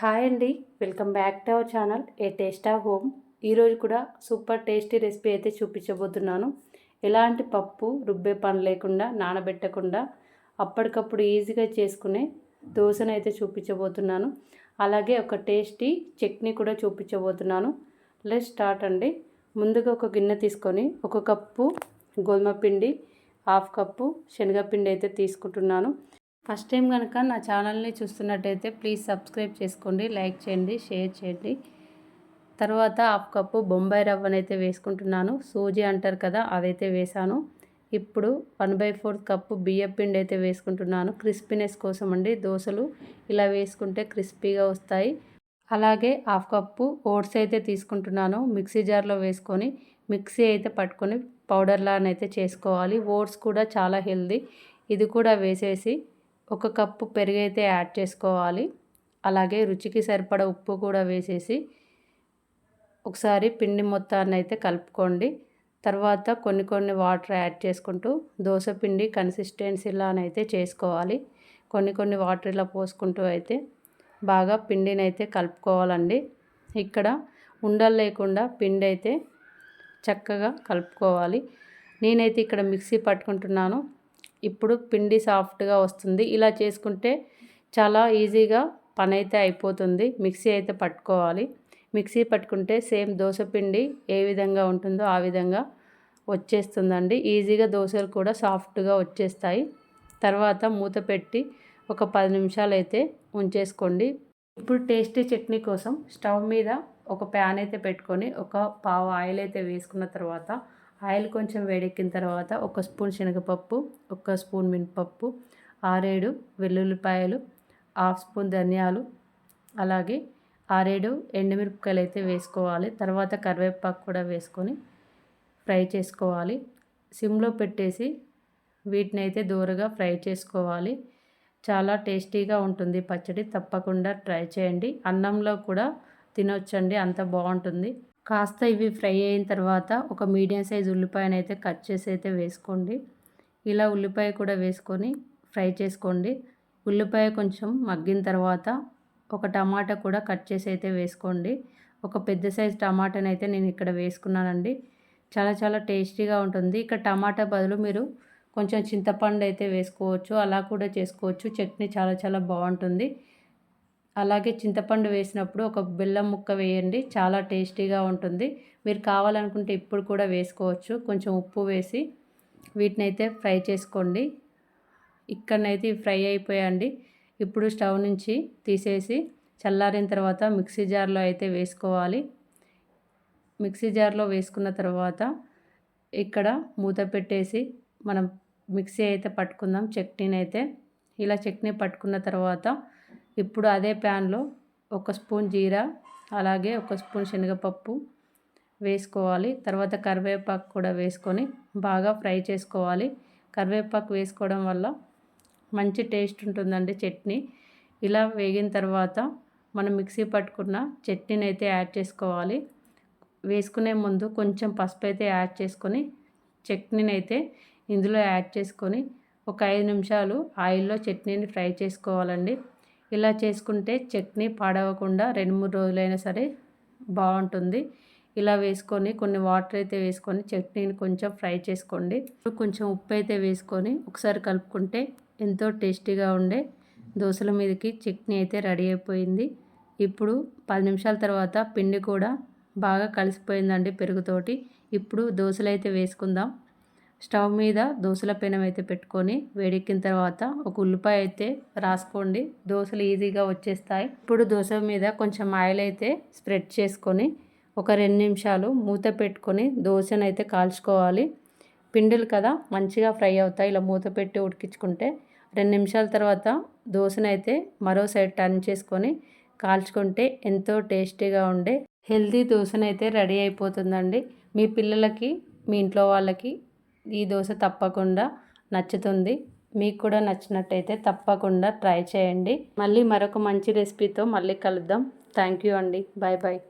Hi అండి welcome back to our channel a taste of home. ఈరోజు కూడా super tasty recipe అయితే చూపించబోతున్నాను. ఎలాంటి పప్పు రుబ్బే పని లేకుండా నానబెట్టకుండా అప్పటికప్పుడు ఈజీగా చేసుకునే దోశను అయితే చూపించబోతున్నాను. అలాగే ఒక టేస్టీ చట్నీ కూడా చూపించబోతున్నాను. లెట్ స్టార్ట్ అండి. ముందుగా ఒక గిన్నె తీసుకొని ఒక కప్పు గోధుమ పిండి హాఫ్ కప్పు శనగపిండి అయితే తీసుకుంటున్నాను. ఫస్ట్ టైం కనుక నా ఛానల్ని చూస్తున్నట్టయితే ప్లీజ్ సబ్స్క్రైబ్ చేసుకోండి లైక్ చేయండి షేర్ చేయండి. తర్వాత హాఫ్ కప్పు బొంబాయి రవ్వనైతే వేసుకుంటున్నాను. సూజీ అంటారు కదా అదైతే వేసాను ఇప్పుడు వన్ బై ఫోర్త్ కప్పు బియ్యం పిండి అయితే వేసుకుంటున్నాను. క్రిస్పీనెస్ కోసం అండి దోశలు. ఇలా వేసుకుంటే క్రిస్పీగా వస్తాయి. అలాగే హాఫ్ కప్పు ఓట్స్ అయితే తీసుకుంటున్నాను. మిక్సీ జార్లో వేసుకొని మిక్సీ అయితే పట్టుకొని పౌడర్లానైతే చేసుకోవాలి. ఓట్స్ కూడా చాలా హెల్దీ. ఇది కూడా వేసేసి ఒక కప్పు పెరుగు అయితే యాడ్ చేసుకోవాలి. అలాగే రుచికి సరిపడ ఉప్పు కూడా వేసేసి ఒకసారి పిండి మొత్తాన్ని అయితే కలుపుకోండి. తర్వాత కొన్ని కొన్ని వాటర్ యాడ్ చేసుకుంటూ దోశ పిండి కన్సిస్టెన్సీలానైతే చేసుకోవాలి. కొన్ని కొన్ని వాటర్ ఇలా పోసుకుంటూ అయితే బాగా పిండిని అయితే కలుపుకోవాలండి. ఇక్కడ ఉండలు లేకుండా పిండి అయితే చక్కగా కలుపుకోవాలి. నేనైతే ఇక్కడ మిక్సీ పట్టుకుంటున్నాను. ఇప్పుడు పిండి సాఫ్ట్గా వస్తుంది. ఇలా చేసుకుంటే చాలా ఈజీగా పని అయితే అయిపోతుంది. మిక్సీ అయితే పట్టుకోవాలి. మిక్సీ పట్టుకుంటే సేమ్ దోశ పిండి ఏ విధంగా ఉంటుందో ఆ విధంగా వచ్చేస్తుందండి. ఈజీగా దోశలు కూడా సాఫ్ట్గా వచ్చేస్తాయి. తర్వాత మూత పెట్టి ఒక పది నిమిషాలు అయితే ఉంచేసుకోండి. ఇప్పుడు టేస్టీ చట్నీ కోసం స్టవ్ మీద ఒక ప్యాన్ అయితే పెట్టుకొని ఒక పావు ఆయిల్ అయితే వేసుకున్న తర్వాత ఆయిల్ కొంచెం వేడెక్కిన తర్వాత ఒక స్పూన్ శనగపప్పు ఒక స్పూన్ మినపప్పు ఆరేడు వెల్లుల్లిపాయలు హాఫ్ స్పూన్ ధనియాలు అలాగే ఆరేడు ఎండుమిరపకాయలు అయితే వేసుకోవాలి. తర్వాత కరివేపాకు కూడా వేసుకొని ఫ్రై చేసుకోవాలి. సిమ్లో పెట్టేసి వీటిని అయితే దూరగా ఫ్రై చేసుకోవాలి. చాలా టేస్టీగా ఉంటుంది పచ్చడి. తప్పకుండా ట్రై చేయండి. అన్నంలో కూడా తినొచ్చండి. అంత బాగుంటుంది. కాస్త ఇవి ఫ్రై అయిన తర్వాత ఒక మీడియం సైజ్ ఉల్లిపాయను అయితే కట్ చేసి అయితే వేసుకోండి. ఇలా ఉల్లిపాయ కూడా వేసుకొని ఫ్రై చేసుకోండి. ఉల్లిపాయ కొంచెం మగ్గిన తర్వాత ఒక టమాటా కూడా కట్ చేసి అయితే వేసుకోండి. ఒక పెద్ద సైజ్ టమాటాని అయితే నేను ఇక్కడ వేసుకున్నానండి. చాలా చాలా టేస్టీగా ఉంటుంది. ఇక్కడ టమాటా బదులు మీరు కొంచెం చింతపండు అయితే వేసుకోవచ్చు. అలా కూడా చేసుకోవచ్చు. చట్నీ చాలా చాలా బాగుంటుంది. అలాగే చింతపండు వేసినప్పుడు ఒక బెల్లం ముక్క వేయండి. చాలా టేస్టీగా ఉంటుంది. మీరు కావాలనుకుంటే ఇప్పుడు కూడా వేసుకోవచ్చు. కొంచెం ఉప్పు వేసి వీటిని అయితే ఫ్రై చేసుకోండి. ఇక్కడనైతే ఫ్రై అయిపోయాండి. ఇప్పుడు స్టవ్ నుంచి తీసేసి చల్లారిన తర్వాత మిక్సీ జార్లో అయితే వేసుకోవాలి. మిక్సీ జార్లో వేసుకున్న తర్వాత ఇక్కడ మూత పెట్టేసి మనం మిక్సీ అయితే పట్టుకుందాం. చట్నీని అయితే ఇలా చట్నీ పట్టుకున్న తర్వాత ఇప్పుడు అదే ప్యాన్లో ఒక స్పూన్ జీరా అలాగే ఒక స్పూన్ శనగపప్పు వేసుకోవాలి. తర్వాత కరివేపాకు కూడా వేసుకొని బాగా ఫ్రై చేసుకోవాలి. కరివేపాకు వేసుకోవడం వల్ల మంచి టేస్ట్ ఉంటుందండి చట్నీ. ఇలా వేగిన తర్వాత మనం మిక్సీ పట్టుకున్న చట్నీని అయితే యాడ్ చేసుకోవాలి. వేసుకునే ముందు కొంచెం పసుపు అయితే యాడ్ చేసుకొని చట్నీని అయితే ఇందులో యాడ్ చేసుకొని ఒక ఐదు నిమిషాలు ఆయిల్లో చట్నీని ఫ్రై చేసుకోవాలండి. ఇలా చేసుకుంటే చట్నీ పాడవకుండా రెండు మూడు రోజులైనా సరే బాగుంటుంది. ఇలా వేసుకొని కొన్ని వాటర్ అయితే వేసుకొని చట్నీని కొంచెం ఫ్రై చేసుకోండి. కొంచెం ఉప్పు అయితే వేసుకొని ఒకసారి కలుపుకుంటే ఎంతో టేస్టీగా ఉండే దోశల మీదకి చట్నీ అయితే రెడీ అయిపోయింది. ఇప్పుడు పది నిమిషాల తర్వాత పిండి కూడా బాగా కలిసిపోయిందండి పెరుగుతోటి. ఇప్పుడు దోశలు అయితే వేసుకుందాం. స్టవ్ మీద దోశల పెనం అయితే పెట్టుకొని వేడెక్కిన తర్వాత ఒక ఉల్లిపాయ అయితే రాసుకోండి. దోశలు ఈజీగా వచ్చేస్తాయి. ఇప్పుడు దోశ మీద కొంచెం ఆయిల్ అయితే స్ప్రెడ్ చేసుకొని ఒక రెండు నిమిషాలు మూత పెట్టుకొని దోశను అయితే కాల్చుకోవాలి. పిండిలు కదా మంచిగా ఫ్రై అవుతాయి. ఇలా మూత పెట్టి ఉడికించుకుంటే రెండు నిమిషాల తర్వాత దోశనైతే మరో సైడ్ టర్న్ చేసుకొని కాల్చుకుంటే ఎంతో టేస్టీగా ఉండే. హెల్తీ దోశనైతే రెడీ అయిపోతుందండి. మీ పిల్లలకి మీ ఇంట్లో వాళ్ళకి ఈ దోశ తప్పకుండా నచ్చుతుంది. మీకు కూడా నచ్చినట్టయితే తప్పకుండా ట్రై చేయండి. మళ్ళీ మరొక మంచి రెసిపీతో మళ్ళీ కలుద్దాం. థ్యాంక్ యూ అండి. Bye bye